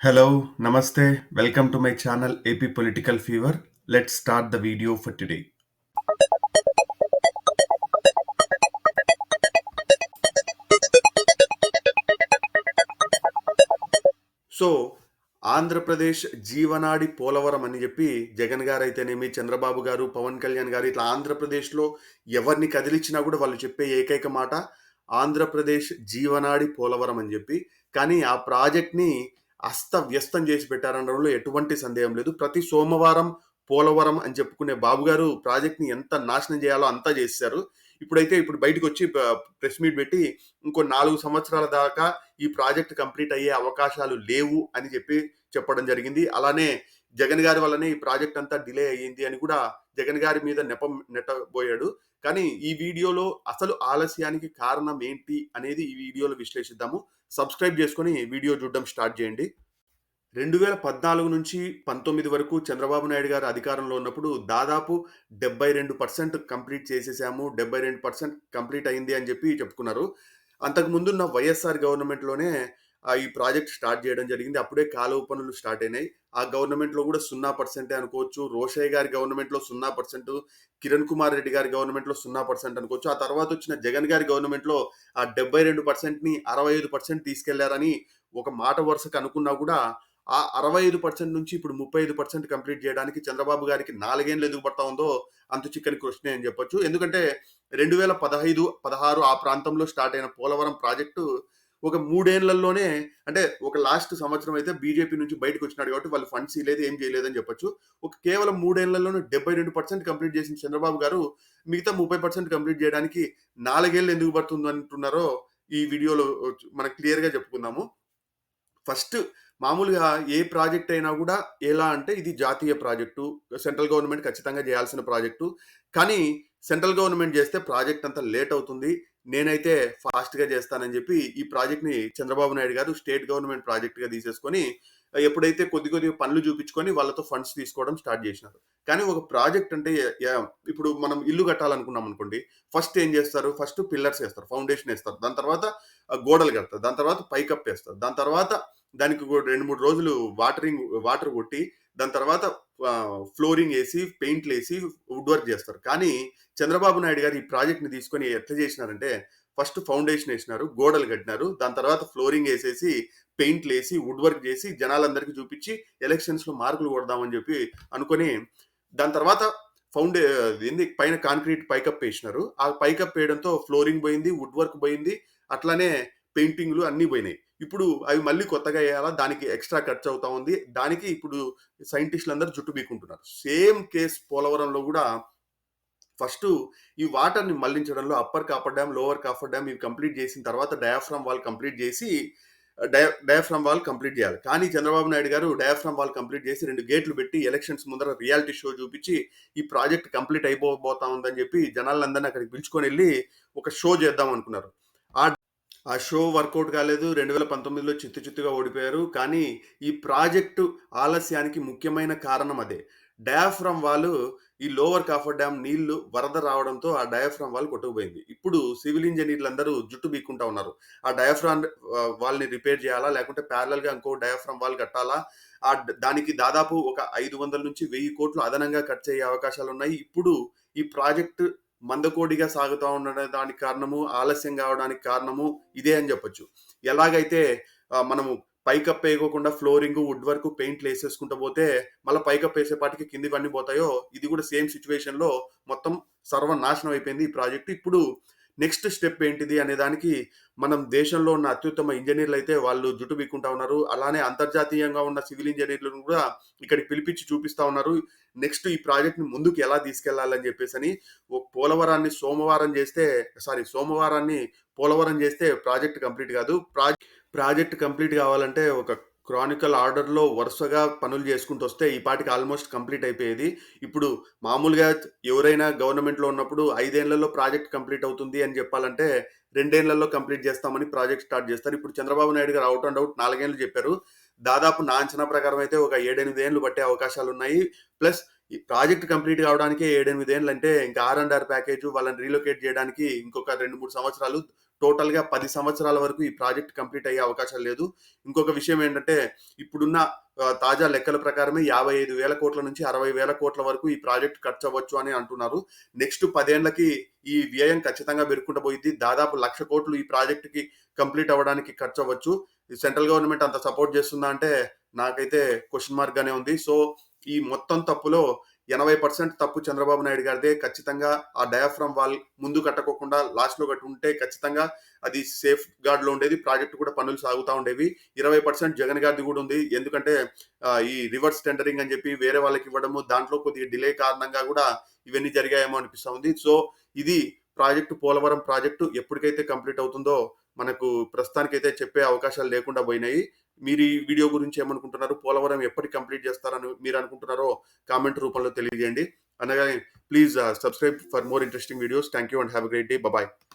Hello నమస్తే welcome to my channel AP political fever let start the video for today so Andhra Pradesh జీవనాడి పోలవరం అని చెప్పి జగన్ గారు అయితేనేమి చంద్రబాబు గారు పవన్ కళ్యాణ్ గారు ఇట్లా ఆంధ్రప్రదేశ్లో ఎవరిని కదిలిచ్చినా కూడా వాళ్ళు చెప్పే ఏకైక మాట ఆంధ్రప్రదేశ్ జీవనాడి పోలవరం అని చెప్పి. కానీ ఆ ప్రాజెక్ట్ని అస్తవ్యస్తం చేసి పెట్టారనడంలో ఎటువంటి సందేహం లేదు. ప్రతి సోమవారం పోలవరం అని చెప్పుకునే బాబు గారు ప్రాజెక్ట్ని ఎంత నాశనం చేయాలో అంతా చేశారు ఇప్పుడైతే ఇప్పుడు బయటకు వచ్చి ప్రెస్ మీట్ పెట్టి ఇంకో నాలుగు సంవత్సరాల దాకా ఈ ప్రాజెక్ట్ కంప్లీట్ అయ్యే అవకాశాలు లేవు అని చెప్పి చెప్పడం జరిగింది. అలానే జగన్ గారి వల్లనే ఈ ప్రాజెక్ట్ అంతా డిలే అయ్యింది అని కూడా జగన్ గారి మీద నెపం నెట్టబోయాడు. కానీ ఈ వీడియోలో అసలు ఆలస్యానికి కారణం ఏంటి అనేది ఈ వీడియోలో విశ్లేషిద్దాము. సబ్స్క్రైబ్ చేసుకొని వీడియో చూడడం స్టార్ట్ చేయండి. రెండు వేల పద్నాలుగు నుంచి పంతొమ్మిది వరకు చంద్రబాబు నాయుడు గారు అధికారంలో ఉన్నప్పుడు దాదాపు డెబ్బై రెండు పర్సెంట్ కంప్లీట్ చేసేసాము. డెబ్బై రెండు పర్సెంట్ కంప్లీట్ అయింది అని చెప్పి చెప్పుకున్నారు. అంతకు ముందున్న వైఎస్ఆర్ గవర్నమెంట్లోనే ఈ ప్రాజెక్ట్ స్టార్ట్ చేయడం జరిగింది. అప్పుడే కాలువ పనులు స్టార్ట్ అయినాయి. ఆ గవర్నమెంట్లో కూడా సున్నా పర్సెంటే అనుకోవచ్చు. రోషయ్య గారి గవర్నమెంట్లో సున్నా పర్సెంట్ కిరణ్ కుమార్ రెడ్డి గారి గవర్నమెంట్లో సున్నా పర్సెంట్ అనుకోవచ్చు. ఆ తర్వాత వచ్చిన జగన్ గారి గవర్నమెంట్లో ఆ డెబ్బై రెండు పర్సెంట్ని అరవై ఐదు పర్సెంట్ తీసుకెళ్ళారని ఒక మాట వరుసకు అనుకున్నా కూడా ఆ అరవై ఐదు పర్సెంట్ నుంచి ఇప్పుడు ముప్పై ఐదు పర్సెంట్ కంప్లీట్ చేయడానికి చంద్రబాబు గారికి నాలుగేళ్ళు ఎందుకు పడతా ఉందో అంత చిక్కని క్వశ్చనే అని చెప్పొచ్చు. ఎందుకంటే రెండు వేల పదహైదు పదహారు ఆ ప్రాంతంలో స్టార్ట్ అయిన పోలవరం ప్రాజెక్టు ఒక మూడేళ్ళలోనే అంటే ఒక లాస్ట్ సంవత్సరం అయితే బీజేపీ నుంచి బయటకు వచ్చినాడు కాబట్టి వాళ్ళు ఫండ్స్ ఇలేదు ఏం చేయలేదని చెప్పొచ్చు. ఒక కేవలం మూడేళ్ళలోనే డెబ్బై రెండు పర్సెంట్ కంప్లీట్ చేసిన చంద్రబాబు గారు మిగతా ముప్పై పర్సెంట్ కంప్లీట్ చేయడానికి నాలుగేళ్ళు ఎందుకు పడుతుంది అంటున్నారో ఈ వీడియోలో మనం క్లియర్గా చెప్పుకుందాము. ఫస్ట్ మామూలుగా ఏ ప్రాజెక్ట్ అయినా కూడా ఎలా అంటే ఇది జాతీయ ప్రాజెక్టు సెంట్రల్ గవర్నమెంట్ ఖచ్చితంగా చేయాల్సిన ప్రాజెక్టు కానీ సెంట్రల్ గవర్నమెంట్ చేస్తే ప్రాజెక్ట్ అంతా లేట్ అవుతుంది. నేనైతే ఫాస్ట్గా చేస్తానని చెప్పి ఈ ప్రాజెక్ట్ని చంద్రబాబు నాయుడు గారు స్టేట్ గవర్నమెంట్ ప్రాజెక్ట్గా తీసేసుకొని ఎప్పుడైతే కొద్ది కొద్ది పనులు చూపించుకొని వాళ్ళతో ఫండ్స్ తీసుకోవడం స్టార్ట్ చేసినారు. కానీ ఒక ప్రాజెక్ట్ అంటే ఇప్పుడు మనం ఇల్లు కట్టాలనుకున్నాం అనుకోండి ఫస్ట్ ఏం చేస్తారు? ఫస్ట్ పిల్లర్స్ వేస్తారు ఫౌండేషన్ వేస్తారు. దాని తర్వాత గోడలు కడతారు. దాని తర్వాత పైకప్ వేస్తారు. దాని తర్వాత దానికి రెండు మూడు రోజులు వాటరింగ్ వాటర్ కొట్టి దాని తర్వాత ఫ్లోరింగ్ వేసి పెయింట్లు వేసి వుడ్ వర్క్ చేస్తారు. కానీ చంద్రబాబు నాయుడు గారు ఈ ప్రాజెక్ట్ని తీసుకొని ఎట్లా చేసినారంటే ఫస్ట్ ఫౌండేషన్ వేసినారు గోడలు కట్టినారు. దాని తర్వాత ఫ్లోరింగ్ వేసేసి పెయింట్లు వేసి వుడ్ వర్క్ చేసి జనాలందరికీ చూపించి ఎలక్షన్స్లో మార్కులు కొడదామని చెప్పి అనుకొని దాని తర్వాత ఫౌండే ఏంది పైన కాంక్రీట్ పైకప్ వేసినారు. ఆ పైకప్ వేయడంతో ఫ్లోరింగ్ పోయింది వుడ్ వర్క్ పోయింది. అట్లానే పెయింటింగ్లు అన్నీ పోయినాయి. ఇప్పుడు అవి మళ్ళీ కొత్తగా వేయాలా? దానికి ఎక్స్ట్రా ఖర్చు అవుతా ఉంది. దానికి ఇప్పుడు సైంటిస్టులు అందరూ జుట్టు బీకుంటున్నారు. సేమ్ కేస్ పోలవరంలో కూడా ఫస్ట్ ఈ వాటర్ని మళ్ళించడంలో upper coffer dam lower coffer dam ఇవి కంప్లీట్ చేసిన తర్వాత డయాఫ్రామ్ వాల్ కంప్లీట్ చేసి డయా డయాఫ్రామ్ వాల్ కంప్లీట్ చేయాలి. కానీ చంద్రబాబు నాయుడు గారు డయాఫ్రామ్ వాల్ కంప్లీట్ చేసి రెండు గేట్లు పెట్టి ఎలక్షన్స్ ముందర రియాలిటీ షో చూపించి ఈ ప్రాజెక్ట్ కంప్లీట్ అయిపోబోతా ఉందని చెప్పి జనాలందరినీ అక్కడికి పిలుచుకొని వెళ్ళి ఒక షో చేద్దాం అనుకున్నారు. ఆ షో వర్కౌట్ కాలేదు. రెండు వేల పంతొమ్మిదిలో చిత్తు చిత్తుగా ఓడిపోయారు. కానీ ఈ ప్రాజెక్టు ఆలస్యానికి ముఖ్యమైన కారణం అదే. డయాఫ్రమ్ వాళ్ళు ఈ లోవర్ కాఫర్ డ్యామ్ నీళ్ళు వరద రావడంతో ఆ డయాఫ్రామ్ వాల్ కొట్టుకుపోయింది. ఇప్పుడు సివిల్ ఇంజనీర్లు అందరూ జుట్టు బీక్కుంటా ఉన్నారు. ఆ డయాఫ్రామ్ వాళ్ళని రిపేర్ చేయాలా? లేకుంటే ప్యారలల్గా ఇంకో డయాఫ్రామ్ వాల్ కట్టాలా? ఆ దానికి దాదాపు ఒక ఐదు వందల నుంచి వెయ్యి కోట్లు అదనంగా ఖర్చు అయ్యే అవకాశాలు ఉన్నాయి ఇప్పుడు ఈ ప్రాజెక్టు మందకోడిగా సాగుతూ ఉండడానికి కారణము ఆలస్యం కావడానికి కారణము ఇదే అని చెప్పొచ్చు. ఎలాగైతే మనము పైకప్పు వేయకోకుండా ఫ్లోరింగ్ వుడ్ వర్క్ పెయింట్లు వేసేసుకుంటూ పోతే మళ్ళీ పైకప్పు వేసేపాటికి కింది పండిపోతాయో పోతాయో ఇది కూడా సేమ్ సిచ్యువేషన్లో మొత్తం సర్వనాశనం అయిపోయింది ఈ ప్రాజెక్ట్. ఇప్పుడు నెక్స్ట్ స్టెప్ ఏంటిది అనే దానికి మనం దేశంలో ఉన్న అత్యుత్తమ ఇంజనీర్లు అయితే వాళ్ళు జుట్టు బీక్కుంటా ఉన్నారు. అలానే అంతర్జాతీయంగా ఉన్న సివిల్ ఇంజనీర్లను కూడా ఇక్కడికి పిలిపించి చూపిస్తా ఉన్నారు. నెక్స్ట్ ఈ ప్రాజెక్ట్ని ముందుకు ఎలా తీసుకెళ్ళాలని చెప్పేసి అని పోలవరాన్ని సోమవారం చేస్తే సారీ సోమవారాన్ని పోలవరం చేస్తే ప్రాజెక్ట్ కంప్లీట్ కాదు. ప్రాజెక్ట్ కంప్లీట్ కావాలంటే ఒక క్రానికల్ ఆర్డర్‌లో వరుసగా పనులు చేసుకుంటూ వస్తే ఈ పాటికి ఆల్మోస్ట్ కంప్లీట్ అయిపోయేది. ఇప్పుడు మామూలుగా ఎవరైనా గవర్నమెంట్‌లో ఉన్నప్పుడు ఐదేళ్ళలో ప్రాజెక్ట్ కంప్లీట్ అవుతుంది అని చెప్పాలంటే, రెండేళ్ళలో కంప్లీట్ చేస్తామని ప్రాజెక్ట్ స్టార్ట్ చేస్తారు. ఇప్పుడు చంద్రబాబు నాయుడు గారు అవుట్ అండ్ అవుట్ నాలుగేళ్ళు చెప్పారు. దాదాపు నా అంచనా ప్రకారం అయితే ఒక ఏడెనిమిది ఏళ్ళు పట్టే అవకాశాలున్నాయి. ప్లస్ ఈ ప్రాజెక్ట్ కంప్లీట్ కావడానికి ఏడెనిమిది ఏళ్ళు అంటే ఇంకా ఆర్ అండ్ ఆర్ ప్యాకేజ్ వాళ్ళని రీలొకేట్ చేయడానికి ఇంకొక రెండు మూడు సంవత్సరాలు టోటల్‌గా పది సంవత్సరాల వరకు ఈ ప్రాజెక్ట్ కంప్లీట్ అయ్యే అవకాశం లేదు. ఇంకొక విషయం ఏంటంటే ఇప్పుడున్న తాజా లెక్కల ప్రకారమే 55,000 కోట్ల నుంచి అరవై వేల కోట్ల వరకు ఈ ప్రాజెక్ట్ ఖర్చవ్వచ్చు అని అంటున్నారు. నెక్స్ట్ పదేళ్ళకి ఈ వ్యయం ఖచ్చితంగా పెరుక్కుంట పోయింది దాదాపు లక్ష కోట్లు ఈ ప్రాజెక్ట్‌కి కంప్లీట్ అవ్వడానికి ఖర్చు అవ్వచ్చు సెంట్రల్ గవర్నమెంట్ అంత సపోర్ట్ చేస్తుందా అంటే నాకైతే క్వశ్చన్ మార్క్ గానే ఉంది. సో, ఈ మొత్తం తప్పులో 80% తప్పు చంద్రబాబు నాయుడు గారిదే. ఖచ్చితంగా ఆ డయాఫ్రమ్ వాల్ ముందు కట్టకోకుండా లాస్ట్‌లో కట్టుంటే ఖచ్చితంగా అది సేఫ్ గార్డ్‌లో ఉండేది. ప్రాజెక్ట్ కూడా పనులు సాగుతా ఉండేవి. 20% జగన్ గారిది కూడా ఉంది. ఎందుకంటే ఈ రివర్స్ టెండరింగ్ అని చెప్పి వేరే వాళ్ళకి ఇవ్వడము, దాంట్లో కొద్దిగా డిలే కారణంగా కూడా ఇవన్నీ జరిగాయేమో అనిపిస్తూ ఉంది. సో, ఇది ప్రాజెక్ట్ పోలవరం ప్రాజెక్ట్ ఎప్పటికైతే కంప్లీట్ అవుతుందో మనకు ప్రస్తుతానికైతే చెప్పే అవకాశాలు లేకుండా పోయినాయి. మీరు ఈ వీడియో గురించి ఏమనుకుంటున్నారు? పోలవరం ఎప్పటికి కంప్లీట్ చేస్తారని మీరు అనుకుంటున్నారో కామెంట్ రూపంలో తెలియజేయండి. అనగానే please subscribe for more interesting videos. Thank you and have great day. Bye